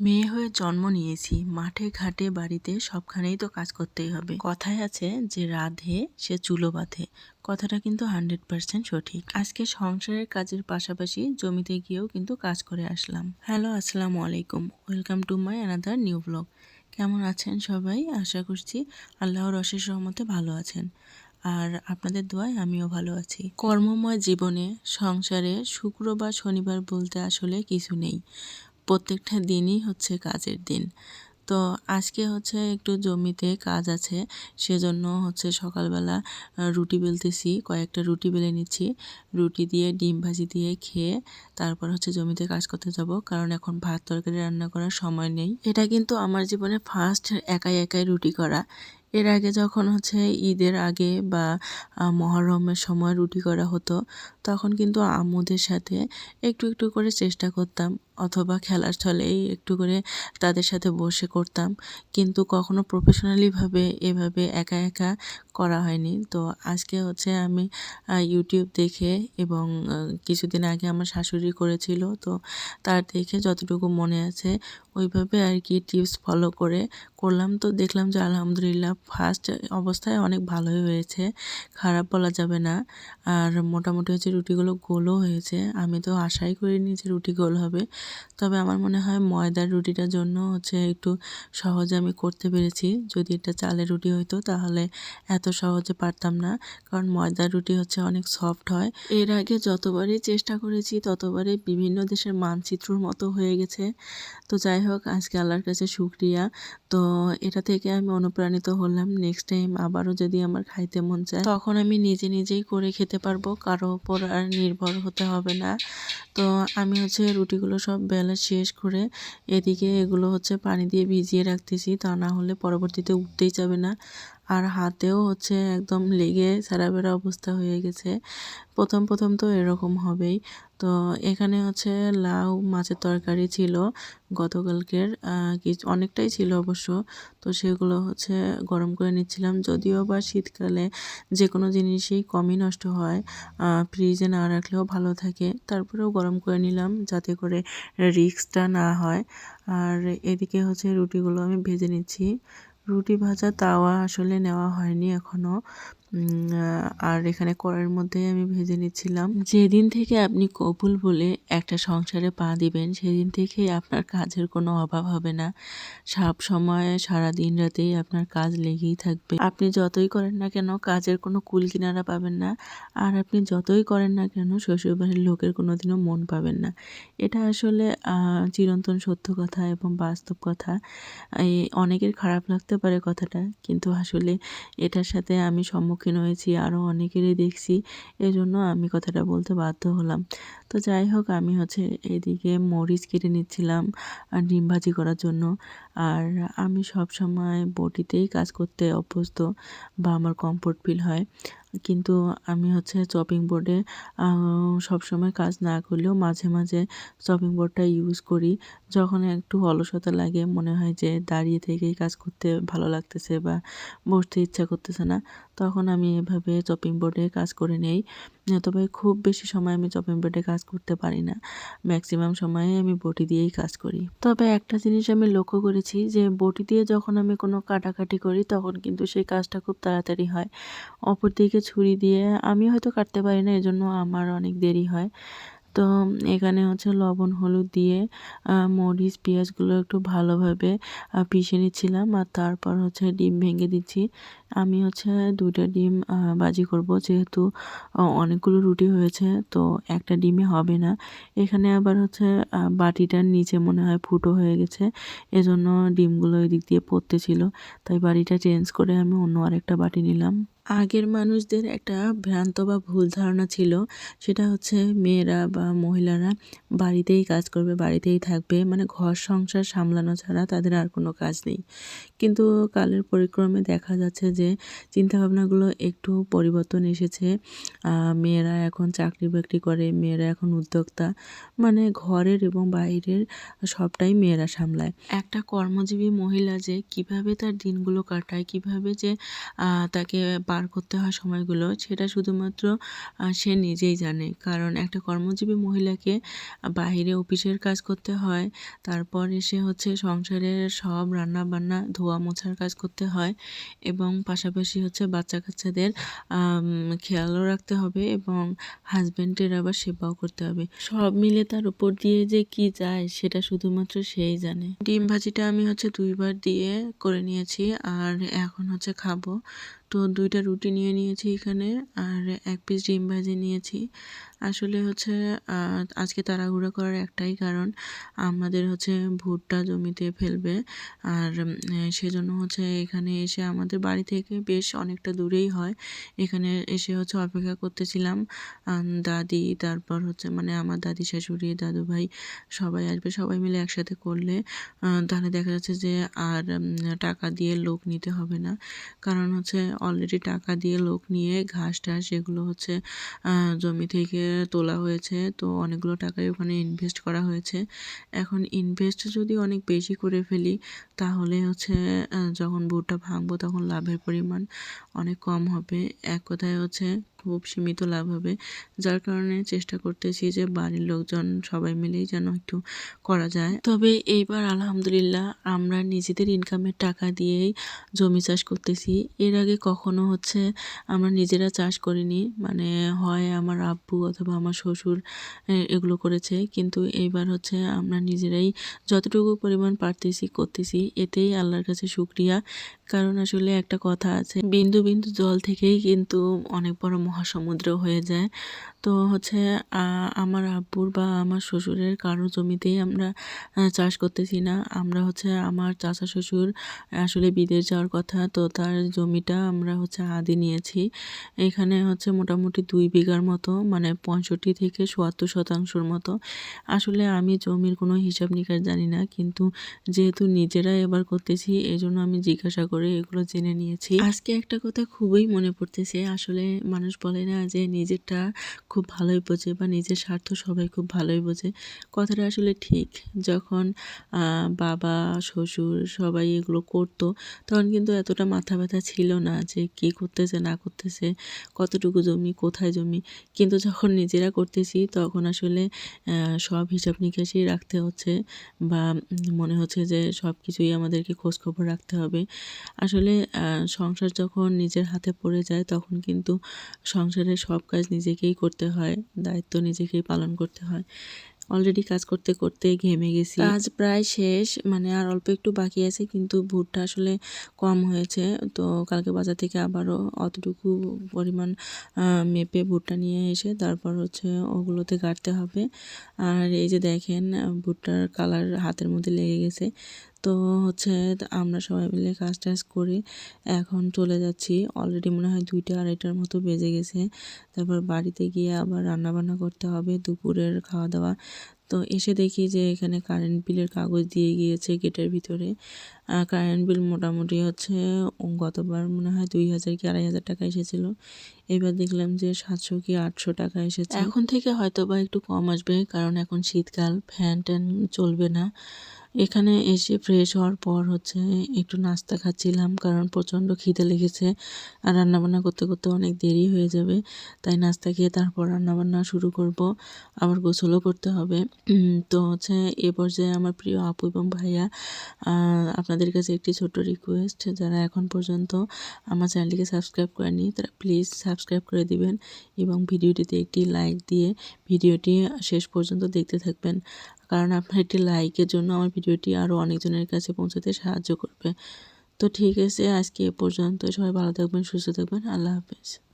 মেয়ে হয়ে জন্ম নিয়েছি, মাঠে, ঘাটে, বাড়িতে সবখানেই তো কাজ করতেই হবে। কথায় আছে যে রাধে, সে চুলো বাঁধে। কথাটা কিন্তু হান্ড্রেড পার্সেন্ট সঠিক। আজকে সংসারের কাজের পাশাপাশি জমিতে গিয়েও কিন্তু কাজ করে আসলাম। হ্যালো, আসসালামু আলাইকুম। Welcome to my another new blog. কেমন আছেন সবাই? আশা করছি আল্লাহর অশেষ রহমতে ভালো আছেন। আর আপনাদের দোয়ায় আমিও ভালো আছি। কর্মময় জীবনে সংসারে শুক্র বা শনিবার বলতে আসলে কিছু নেই। প্রত্যেকটা দিনই হচ্ছে কাজের দিন। তো আজকে হচ্ছে একটু জমিতে কাজ আছে, সেজন্য হচ্ছে সকালবেলা রুটি বেলতেছি, কয়েকটা রুটি বেলে নিচ্ছি। রুটি দিয়ে, ডিম ভাজি দিয়ে খেয়ে তারপর হচ্ছে জমিতে কাজ করতে যাব, কারণ এখন ভাত তরকারি রান্না করার সময় নেই। এটা কিন্তু আমার জীবনে ফার্স্ট একাই একাই রুটি করা। এর আগে যখন হচ্ছে ঈদের আগে বা মহরমের সময় রুটি করা হতো, তখন কিন্তু আম্মুদের সাথে একটু একটু করে চেষ্টা করতাম। অথবা খেলার ছলেই একটু করে তাদের সাথে বসে করতাম। কিন্তু কখনো প্রফেশনালিভাবে এভাবে একা একা করা হয়নি। তো আজকে হচ্ছে আমি ইউটিউব দেখে এবং কিছুদিন আগে আমার শাশুড়ি করেছিল। তো তার দেখে যতটুকু মনে আছে ওইভাবে আর কি টিপস ফলো করে করলাম। তো দেখলাম যে আলহামদুলিল্লাহ ফার্স্ট অবস্থায় অনেক ভালোই হয়েছে, খারাপ বলা যাবে না। আর মোটামুটি হচ্ছে রুটিগুলো গোলও হয়েছে। আমি তো আশাই করিনি যে রুটি গোল হবে। তবে আমার মনে হয় ময়দার রুটিটার জন্য হচ্ছে একটু সহজে আমি করতে পেরেছি। যদি এটা চালের রুটি হইতো তাহলে এত সহজে পারতাম না। কারণ ময়দার রুটি হচ্ছে অনেক সফট হয়। এর আগে যতবারই চেষ্টা করেছি ততবারই বিভিন্ন দেশের মানচিত্রর মতো হয়ে গেছে। তো যাই হোক, আজকে আল্লাহর কাছে শুক্রিয়া। তো এটা থেকে আমি অনুপ্রাণিত হলাম। নেক্সট টাইম আবারও যদি আমার খাইতে মন চায়, তখন আমি নিজে নিজেই করে খেতে পারব। কারও ওপর আর নির্ভর হতে হবে না। তো আমি হচ্ছে রুটিগুলো সব বেলা শেষ করে এদিকে এগুলো হচ্ছে পানি দিয়ে ভিজিয়ে রাখতেছি, তা না হলে পরবর্তীতে উঠতেই যাবে না। আর হাতেও হচ্ছে একদম লেগে বেড়া অবস্থা হয়ে গেছে। প্রথম প্রথম তো এরকম হবেই। তো এখানে হচ্ছে লাউ মাছের তরকারি ছিল গতকালকের কিছু, অনেকটাই ছিল অবশ্য। তো সেগুলো হচ্ছে গরম করে নিচ্ছিলাম। যদিও বা শীতকালে যে কোনো জিনিসই কমই নষ্ট হয় ফ্রিজে না রাখলেও ভালো থাকে। তারপরেও গরম করে নিলাম যাতে করে রিক্সটা না হয়। আর এদিকে হচ্ছে রুটিগুলো আমি ভেজে নিচ্ছি। রুটি ভাজা তাওয়া আসলে নেওয়া হয়নি এখনও আর এখানে কড়াইয়ের মধ্যে আমি ভেজে নিচ্ছিলাম। যেদিন থেকে আপনি কবুল বলে একটা সংসারে পা দিবেন, সেদিন থেকে আপনার কাজের কোনো অভাব হবে না। সব সময় সারা দিন রাতেই আপনার কাজ লেগেই থাকবে। আপনি যতই করেন না কেন, কাজের কোনো কুল কিনারা পাবেন না। আর আপনি যতই করেন না কেন, শ্বশুরবাড়ির লোকের কোনো দিনও মন পাবেন না। এটা আসলে চিরন্তন সত্য কথা এবং বাস্তব কথা। অনেকের খারাপ লাগতে পারে কথাটা, কিন্তু আসলে এটার সাথে আমি সম্মুখীন হয়েছি আরও অনেকেরই দেখছি। এজন্য আমি কথাটা বলতে বাধ্য হলাম। তো যাই হোক, আমি হচ্ছে এদিকে মরিচ কেটে নিচ্ছিলাম আর ডিম ভাজি করার জন্য। আর আমি সব সময় বটিতেই কাজ করতে অভ্যস্ত বা আমার কমফোর্ট ফিল হয়। কিন্তু আমি হচ্ছে চপিং বোর্ডে সবসময় কাজ না করলেও মাঝে মাঝে চপিং বোর্ডটা ইউজ করি। যখন একটু অলসতা লাগে, মনে হয় যে দাঁড়িয়ে থেকেই কাজ করতে ভালো লাগতেছে বা বসতে ইচ্ছা করতেছে না তখন আমি এভাবে চপিং বোর্ডে কাজ করে নেই। তবে খুব বেশি সময় আমি চপিং বোর্ডে কাজ করতে পারি না। ম্যাক্সিমাম সময়ে আমি বটি দিয়েই কাজ করি। তবে একটা জিনিস আমি লক্ষ্য করেছি যে, বটি দিয়ে যখন আমি কোনো কাটাকাটি করি, তখন কিন্তু সেই কাজটা খুব তাড়াতাড়ি হয়। অপরদিকে ছুরি দিয়ে আমি হয়তো কাটতে পারি না, এজন্য আমার অনেক দেরি হয়। তো এখানে হচ্ছে লবণ, হলুদ দিয়ে মরিচ, পেঁয়াজগুলো একটু ভালোভাবে পিষে নিচ্ছিলাম আর তারপর হচ্ছে ডিম ভেঙে দিচ্ছি। আমি হচ্ছে দুটা ডিম বাজি করব যেহেতু অনেকগুলো রুটি হয়েছে, তো একটা ডিমে হবে না। এখানে আবার হচ্ছে বাটিটার নিচে মনে হয় ফুটো হয়ে গেছে, এজন্য ডিমগুলো ওই দিক দিয়ে পড়তে ছিল। তাই বাড়িটা চেঞ্জ করে আমি অন্য আরেকটা বাটি নিলাম। আগের মানুষদের একটা ভ্রান্ত বা ভুল ধারণা ছিল, সেটা হচ্ছে মেয়েরা বা মহিলারা বাড়িতেই কাজ করবে, বাড়িতেই থাকবে মানে ঘর সংসার সামলানো ছাড়া তাদের আর কোনো কাজ নেই। কিন্তু কালের পরিক্রমে দেখা যাচ্ছে যে চিন্তাভাবনাগুলো একটু পরিবর্তন এসেছে। মেয়েরা এখন চাকরি বাকরি করে, মেয়েরা এখন উদ্যোক্তা। মানে ঘরের এবং বাইরের সবটাই মেয়েরা সামলায়। একটা কর্মজীবী মহিলা যে কীভাবে তার দিনগুলো কাটায়, কীভাবে যে তাকে পার করতে হয় সময়গুলো, সেটা শুধুমাত্র সে নিজেই জানে। কারণ একটা কর্মজীবী মহিলাকে বাইরে অফিসের কাজ করতে হয়, তারপর এসে হচ্ছে সংসারের সব রান্না বান্না ধোয়া মোছার কাজ করতে হয় এবং পাশাপাশি হচ্ছে বাচ্চা কাচ্চাদের খেয়ালও রাখতে হবে এবং হাজব্যান্ডের আবার সেবাও করতে হবে। সব মিলে তার উপর দিয়ে যে কি যায় সেটা শুধুমাত্র সেই জানে। ডিম ভাজিটা আমি হচ্ছে দুইবার দিয়ে করে নিয়েছি আর এখন হচ্ছে খাব। তো দুইটা রুটি নিয়ে নিয়েছি এখানে আর এক পিস ডিম ভাজি নিয়েছি। আসলে হচ্ছে আজকে তাড়াহুড়ো করার একটাই কারণ আমাদের হচ্ছে ভুট্টা জমিতে ফেলবে। আর সেজন্য হচ্ছে এখানে এসে আমাদের বাড়ি থেকে বেশ অনেকটা দূরেই হয়। এখানে এসে হচ্ছে অপেক্ষা করতেছিলাম দাদি, তারপর হচ্ছে মানে আমার দাদি শাশুড়ি, দাদু ভাই সবাই আসবে, সবাই মিলে একসাথে করলে তাহলে দেখা যাচ্ছে যে আর টাকা দিয়ে লোক নিতে হবে না। কারণ হচ্ছে অলরেডি টাকা দিয়ে লোক নিয়ে ঘাস টাস এগুলো হচ্ছে জমি থেকে তোলা হয়েছে। তো অনেকগুলো টাকাই ওখানে ইনভেস্ট করা হয়েছে। এখন ইনভেস্ট যদি অনেক বেশি করে ফেলি, তাহলে হচ্ছে যখন ভুট্টা ভাঙবো তখন লাভের পরিমাণ অনেক কম হবে। এক কথায় হচ্ছে খুব সীমিত লাভ হবে। যার কারণে চেষ্টা করতেছি যে বাড়ির লোকজন সবাই মিলেই যেন একটু করা যায়। তবে এইবার আলহামদুলিল্লাহ আমরা নিজেদের ইনকামের টাকা দিয়েই জমি চাষ করতেছি। এর আগে কখনো হচ্ছে আমরা নিজেরা চাষ করিনি। মানে হয় আমার আব্বু অথবা আমার শ্বশুর এগুলো করেছে। কিন্তু এইবার হচ্ছে আমরা নিজেরাই যতটুকু পরিমাণ পারতেছি, করতেছি। এতেই আল্লাহর কাছে শুক্রিয়া। কারণ আসলে একটা কথা আছে, বিন্দু বিন্দু জল থেকেই কিন্তু অনেক বড় মহাসমুদ্র হয়ে যায়। তো হচ্ছে আমার আব্বুর বা আমার শ্বশুরের কারও জমিতেই আমরা চাষ করতেছি না। আমরা হচ্ছে আমার চাচা শ্বশুর আসলে বিদেশ যাওয়ার কথা, তো তার জমিটা আমরা হচ্ছে আদি নিয়েছি। এখানে হচ্ছে মোটামুটি দুই বিঘার মতো মানে পঁয়ষট্টি থেকে চুয়াত্তর শতাংশর মতো। আসলে আমি জমির কোনো হিসাব নিকাশ জানি না, কিন্তু যেহেতু নিজেরা এবার করতেছি এই জন্য আমি জিজ্ঞাসা করে এগুলো জেনে নিয়েছি। আজকে একটা কথা খুবই মনে পড়তেছে। আসলে মানুষ বলে না যে নিজেরটা খুব ভালোই বোঝে বা নিজের স্বার্থ সবাই খুব ভালোই বোঝে। কথাটা আসলে ঠিক। যখন বাবা, শ্বশুর সবাই এগুলো করতো, তখন কিন্তু এতটা মাথা ব্যথা ছিল না যে কী করতেছে, না করতেছে, কতটুকু জমি, কোথায় জমি। কিন্তু যখন নিজেরা করতেছি, তখন আসলে সব হিসাব নিকাশই রাখতে হচ্ছে বা মনে হচ্ছে যে সব কিছুই আমাদেরকে খোঁজখবর রাখতে হবে। আসলে সংসার যখন নিজের হাতে পড়ে যায়, তখন কিন্তু সংসারের সব কাজ নিজেকেই করতে হয় দায়িত্ব নিজেকেই পালন করতে হয়। অলরেডি কাজ করতে করতে ঘেমে গেছি। কাজ প্রায় শেষ মানে আর অল্প একটু বাকি আছে, কিন্তু ভুট্টা আসলে কম হয়েছে। তো কালকে বাজার থেকে আবারও অতটুকু পরিমাণ মেপে ভুট্টা নিয়ে এসে তারপর হচ্ছে ওগুলোতে গাড়তে হবে। আর এই যে দেখেন, ভুট্টার কালার হাতের মধ্যে লেগে গেছে। তো হচ্ছে আমরা সবাই মিলে কাজ টাজ করে এখন চলে যাচ্ছি। অলরেডি মনে হয় দুইটা আড়াইটার মতো বেজে গেছে। তারপর বাড়িতে গিয়ে আবার রান্না বান্না করতে হবে, দুপুরের খাওয়া দাওয়া। তো এসে দেখি যে এখানে কারেন্ট বিলের কাগজ দিয়ে গিয়েছে গেটের ভিতরে। কারেন্ট বিল মোটামুটি হচ্ছে গতবার মনে হয় দুই হাজার কি আড়াই হাজার টাকা এসেছিল। এবার দেখলাম যে সাতশো কি আটশো টাকা এসেছে। এখন থেকে হয়তো বা একটু কম আসবে, কারণ এখন শীতকাল ফ্যান ট্যান চলবে না। এখানে এসে ফ্রেশ হওয়ার পর হচ্ছে একটু নাস্তা খাচ্ছিলাম, কারণ প্রচণ্ড খিদে লেগেছে আর রান্নাবান্না করতে করতে অনেক দেরি হয়ে যাবে, তাই নাস্তা খেয়ে তারপর রান্নাবান্না শুরু করব, আবার গোসলও করতে হবে। তো হচ্ছে এ পর্যায়ে আমার প্রিয় আপু এবং ভাইয়া আপনাদের কাছে একটি ছোট্ট রিকোয়েস্ট যারা এখন পর্যন্ত আমার চ্যানেলটিকে সাবস্ক্রাইব করেনি তারা প্লিজ সাবস্ক্রাইব করে দিবেন এবং ভিডিওটিতে একটি লাইক দিয়ে ভিডিওটি শেষ পর্যন্ত দেখতে থাকবেন। কারণ আপনার একটি লাইকের জন্য আমার ভিডিওটি আরও অনেকজনের কাছে পৌঁছাতে সাহায্য করবে। তো ঠিক আছে, আজকে এ পর্যন্ত। সবাই ভালো থাকবেন, সুস্থ থাকবেন। আল্লাহ হাফেজ।